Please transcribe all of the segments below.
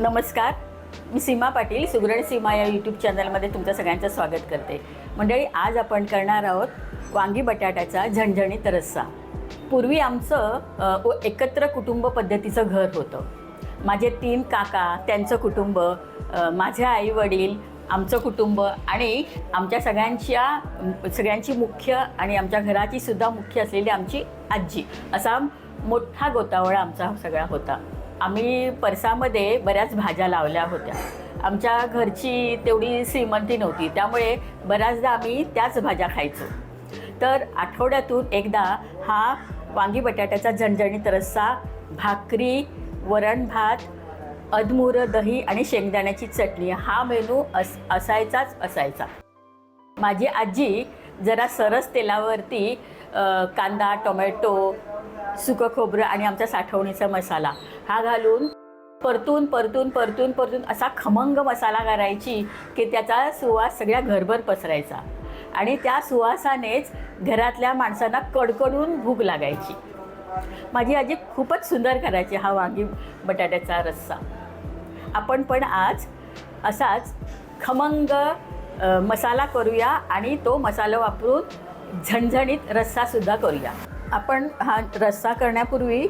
नमस्कार. मी सीमा पाटील सुगरण सीमा या यूट्यूब चॅनलमध्ये तुमचं सगळ्यांचं स्वागत करते. मंडळी आज आपण करणार आहोत वांगी बटाट्याचा झणझणीत रस्सा. पूर्वी आमचं एकत्र कुटुंब पद्धतीचं घर होतं. माझे तीन काका त्यांचं कुटुंब माझे आई वडील आमचं कुटुंब आणि आमच्या सगळ्यांच्या सगळ्यांची मुख्य आणि आमच्या घराची सुद्धा मुख्य असलेली आमची आजी असा मोठा गोतावळा आमचा सगळा होता. आम्ही परसामध्ये बऱ्याच भाज्या लावल्या होत्या. आमच्या घरची तेवढी श्रीमंती नव्हती त्यामुळे बऱ्याचदा आम्ही त्याच भाज्या खायचो. तर आठवड्यातून एकदा हा वांगी बटाट्याचा झणझणीत रस्सा भाकरी वरण भात अधमुरं दही आणि शेंगदाण्याची चटणी हा मेनू अस असायचाच असायचा. माझी आजी जरा सरस तेलावरती कांदा टोमॅटो सुकं खोबरं आणि आमचा साठवणीचा मसाला. हा घालून परतून परतून परतून परतून असा खमंग मसाला करायची की त्याचा सुवास सगळ्या घरभर पसरायचा. आणि त्या सुवासानेच घरातल्या माणसांना कडकडून भूक लागायची. माझी आजी खूपच सुंदर करायची हा वांगी बटाट्याचा रस्सा. आपण पण आज असाच खमंग मसाला करूया आणि तो मसाला वापरून झणझणीत रस्सासुद्धा करूया. आपण हा रस्सा करण्यापूर्वी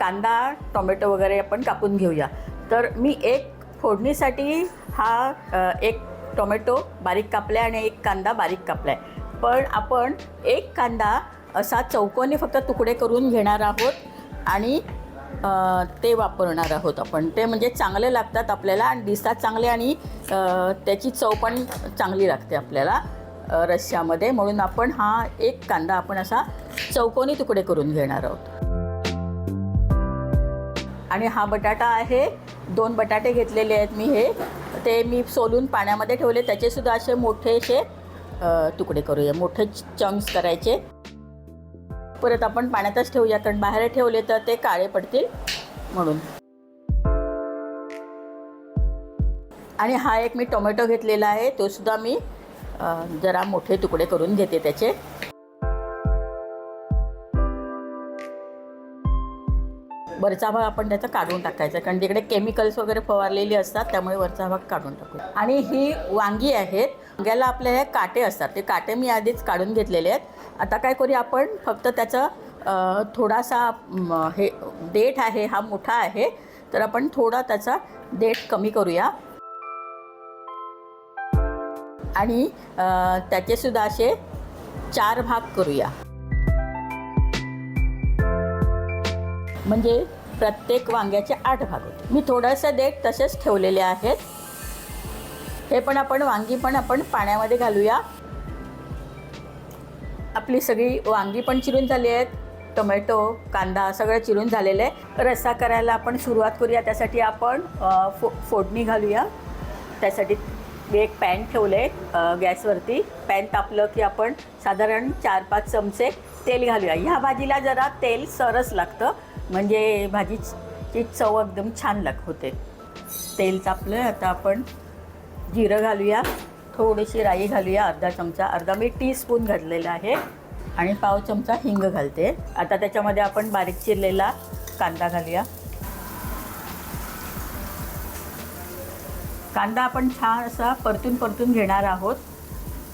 कांदा टोमॅटो वगैरे आपण कापून घेऊया. तर मी एक फोडणीसाठी हा एक टोमॅटो बारीक कापला आणि एक कांदा बारीक कापला आहे पण आपण एक कांदा असा चौकोनी फक्त तुकडे करून घेणार आहोत आणि ते वापरणार आहोत आपण. ते म्हणजे चांगले लागतात आपल्याला आणि दिसतात चांगले आणि त्याची चव पण चांगली लागते आपल्याला. रश्श्यामध्ये म्हणून आपण हा एक कांदा आपण असा चौकोनी तुकडे करून घेणार आहोत. आणि हा बटाटा आहे. दोन बटाटे घेतलेले आहेत मी हे. ते मी सोलून पाण्यामध्ये ठेवले. त्याचेसुद्धा असे मोठेसे असे तुकडे करूया. मोठे चंक्स करायचे. परत आपण पाण्यातच ठेवूया. कारण बाहेर ठेवले तर ते काळे पडतील. म्हणून. आणि हा एक मी टोमॅटो घेतलेला आहे. तो सुद्धा मी जरा मोठे तुकडे करून घेते त्याचे. वरचा भाग आपण त्याचा काढून टाकायचा कारण तिकडे केमिकल्स वगैरे फवारलेली असतात त्यामुळे वरचा भाग काढून टाकू आणि ही वांगी आहेत वांग्याला आपल्या हे काटे असतात ते काटे मी आधीच काढून घेतलेले आहेत. आता काय करूया आपण फक्त त्याचं थोडासा हे देठ आहे हा मोठा आहे तर आपण थोडा त्याचा देठ कमी करूया. आणि त्याचेसुद्धा असे चार भाग करूया. म्हणजे प्रत्येक वांग्याचे आठ भाग होते. मी थोडंसं देठ तसेच ठेवलेले आहेत. हे पण आपण वांगी पण आपण पाण्यामध्ये घालूया. आपली सगळी वांगी पण चिरून झाली आहेत. टोमॅटो कांदा सगळं चिरून झालेलं आहे. रस्सा करायला आपण सुरुवात करूया. त्यासाठी आपण फो फोडणी घालूया. त्यासाठी मी एक पॅन ठेवलं आहे गॅसवरती. पॅन तापलं की आपण साधारण चार पाच चमचे तेल घालूया. ह्या भाजीला जरा तेल सरस लागतं. म्हणजे भाजीची चव एकदम छान लाग होते. तेल तापलं आता आपण जिरं घालूया. थोडीशी राई घालूया अर्धा चमचा. अर्धा मी टीस्पून घातलेला आहे. आणि पाव चमचा हिंग घालते. आता त्याच्यामध्ये आपण बारीक चिरलेला कांदा घालूया. कांदा आपण छान असा परतून परतून घेणार आहोत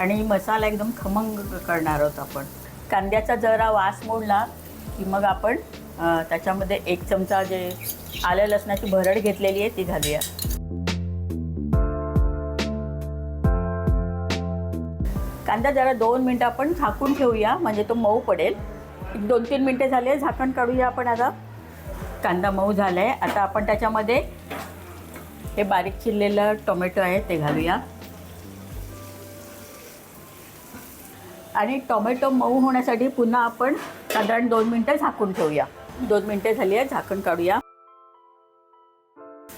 आणि मसाला एकदम खमंग करणार आहोत आपण. कांद्याचा जरा वास मोडला की मग आपण त्याच्यामध्ये एक चमचा जे आलं लसणाची भरड घेतलेली आहे ती घालूया. कांदा जरा दोन मिनटं आपण झाकून ठेवूया म्हणजे तो मऊ पडेल. एक दोन तीन मिनटे झाले झाकण काढूया आपण आता. कांदा मऊ झाला आहे आता आपण त्याच्यामध्ये हे बारीक चिरलेलं टोमॅटो आहे ते घालूया. आणि टोमॅटो मऊ होण्यासाठी पुन्हा आपण साधारण दोन मिनटं झाकून ठेवूया. दोन मिनटं झाली आहे झाकण काढूया.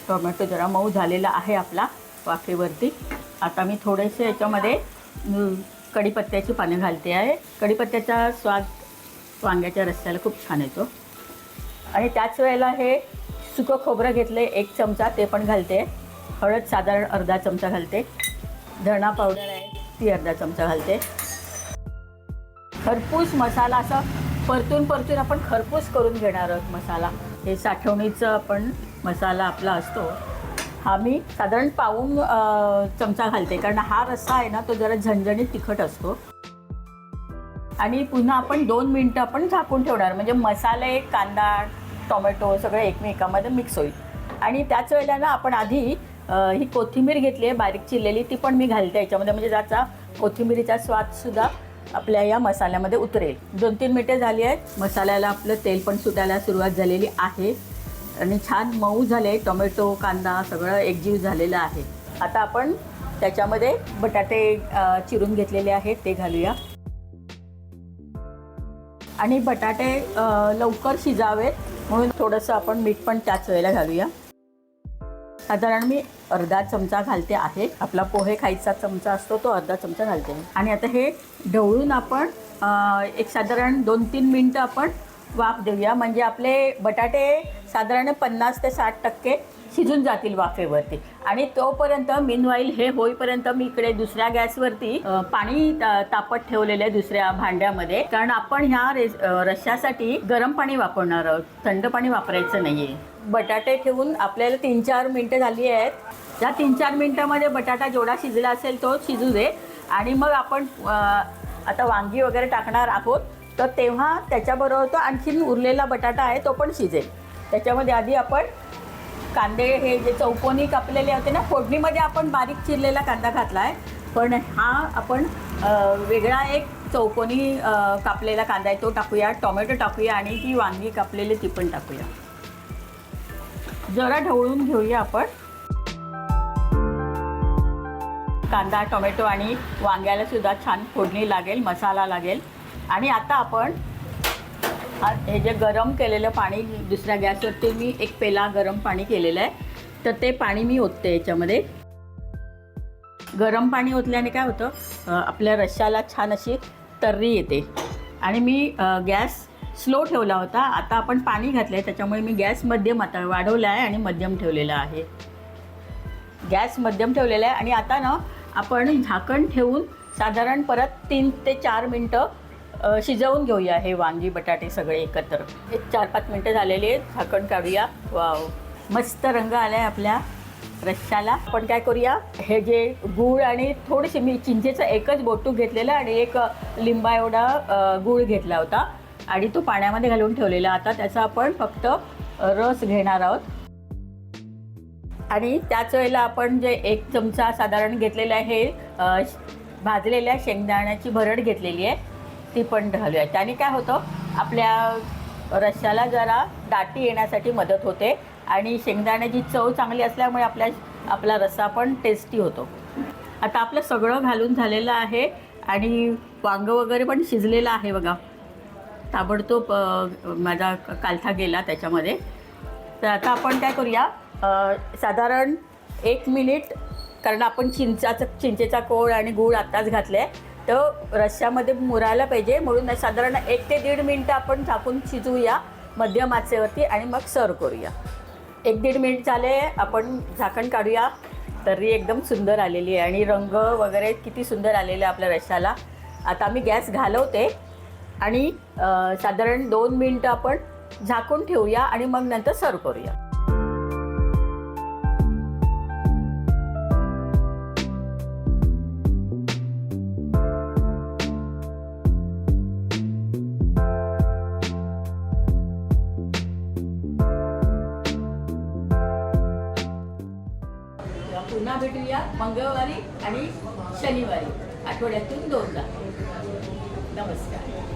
टोमॅटो जरा मऊ झालेला आहे आपला वाफेवरती. आता मी थोडेसे याच्यामध्ये कढीपत्त्याची पानं घालते आहे. कढीपत्त्याचा स्वाद वांग्याच्या रस्त्याला खूप छान येतो. आणि त्याच वेळेला हे सुकं खोबरं घेतलं एक चमचा ते पण घालते. हळद साधारण अर्धा चमचा घालते. धणा पावडर आहे ती अर्धा चमचा घालते. खरपूस मसाला असा परतून परतून आपण खरपूस करून घेणार आहोत मसाला. हे साठवणीचं आपण मसाला आपला असतो. हा मी साधारण पाऊन चमचा घालते. कारण हा रस्सा आहे ना तो जरा झणझणीत तिखट असतो. आणि पुन्हा आपण दोन मिनटं आपण झाकून ठेवणार. म्हणजे मसाले कांदा टोमॅटो सगळं एकमेकामध्ये मिक्स होईल. आणि त्याच वेळेला ना आपण आधी ही कोथिंबीर घेतली आहे बारीक चिरलेली ती पण मी घालते याच्यामध्ये. म्हणजे त्याचा कोथिंबीरीचा स्वादसुद्धा आपल्या या मसाल्यामध्ये उतरेल. दोन तीन मिनटे झाली आहेत. मसाल्याला आपलं तेल पण सुटायला सुरुवात झालेली आहे. आणि छान मऊ झाले टोमॅटो कांदा सगळं एकजीव झालेलं आहे. आता आपण त्याच्यामध्ये बटाटे चिरून घेतलेले आहेत. ते घालूया. आणि बटाटे लवकर शिजावेत म्हणून थोडंसं आपण मीठ पण त्याच वेळेला घालूया. साधारण मी अर्धा चमचा घालते आहे. आपला पोहे खायचा चमचा असतो तो अर्धा चमचा घालते आणि आता हे ढवळून आपण एक साधारण दोन तीन मिनटं आपण वाफ देऊया. म्हणजे आपले बटाटे साधारण पन्नास ते साठ टक्के शिजून जातील वाफेवरती. आणि तोपर्यंत मिनवाईल हे होईपर्यंत मी इकडे दुसऱ्या गॅसवरती पाणी ता- तापत ठेवलेलं आहे दुसऱ्या भांड्यामध्ये. कारण आपण ह्या रेस रश्श्यासाठी गरम पाणी वापरणार आहोत. थंड पाणी वापरायचं नाही आहे बटाटे ठेवून आपल्याला तीन चार मिनटं झाली आहेत. या तीन चार मिनटामध्ये बटाटा जेवढा शिजला असेल तो शिजू दे. आणि मग आपण आता वांगी वगैरे टाकणार आहोत. तर तेव्हा त्याच्याबरोबर तो आणखीन उरलेला बटाटा आहे तो पण शिजेल. त्याच्यामध्ये आधी आपण कांदे हे जे चौकोनी कापलेले होते ना फोडणीमध्ये आपण बारीक चिरलेला कांदा घातला आहे पण हा आपण वेगळा एक चौकोनी कापलेला कांदा आहे तो टाकूया टोमॅटो टाकूया आणि ती वांगी कापलेली ती पण टाकूया. जरा ढवळून घेऊया आपण. कांदा टोमॅटो आणि वांग्याला सुद्धा छान फोडणी लागेल मसाला लागेल. आणि आता आपण हे जे गरम केलेलं पाणी दुसऱ्या गॅसवरती मी एक पेला गरम पाणी केलेलं आहे. तर ते पाणी मी ओतते याच्यामध्ये. गरम पाणी ओतल्याने काय होतं आपल्या रश्श्याला छान अशी तर्री येते. आणि मी गॅस स्लो ठेवला होता. आता आपण पाणी घातलं आहे त्याच्यामुळे मी गॅस मध्यम आता वाढवला आहे आणि मध्यम ठेवलेला आहे. गॅस मध्यम ठेवलेला आहे आणि आता ना आपण झाकण ठेवून साधारण परत तीन ते चार मिनटं शिजवून घेऊया हे वांगी बटाटे सगळे एकत्र. एक चार पाच मिनटं झालेली आहेत झाकण काढूया. वाव मस्त रंग आला आहे आपल्या रश्श्याला. आपण काय करूया हे जे गूळ आणि थोडीशी मी चिंचेचं एकच बोटू घेतलेलं आणि एक लिंबा एवढा गूळ घेतला होता. आणि तो पाण्यामध्ये घालून ठेवलेला. आता त्याचा आपण फक्त रस घेणार आहोत. आणि त्याच वेळेला आपण जे एक चमचा साधारण घेतलेला आहे हे भाजलेल्या शेंगदाण्याची भरड घेतलेली आहे. ती पण घालूया त्याने काय होतं आपल्या रश्याला जरा दाटी येण्यासाठी मदत होते आणि शेंगदाण्याची चव चांगली असल्यामुळे आपल्या आपला रस्सा पण टेस्टी होतो. आता आपलं सगळं घालून झालेलं आहे आणि वांगं वगैरे पण शिजलेलं आहे बघा. ताबडतोब माझा कालथा गेला त्याच्यामध्ये. तर आता आपण काय करूया साधारण एक मिनिट कारण आपण चिंचाचं चिंचेचा कोळ आणि गूळ आत्ताच घातले आहे तर रश्श्यामध्ये मुरायला पाहिजे. म्हणून साधारण एक ते दीड मिनटं आपण झाकून शिजवूया मध्यम आचेवरती आणि मग सर्व करूया. एक दीड मिनिट झाले आपण झाकण काढूया. तरी एकदम सुंदर आलेली आहे आणि रंग वगैरे किती सुंदर आलेला आहे आपल्या रश्श्याला आता मी गॅस घालवते आणि साधारण दोन मिनटं आपण झाकून ठेवूया आणि मग नंतर सर्व करूया. पुन्हा भेटूया मंगळवारी आणि शनिवारी. आठवड्यातून दोनदा. नमस्कार.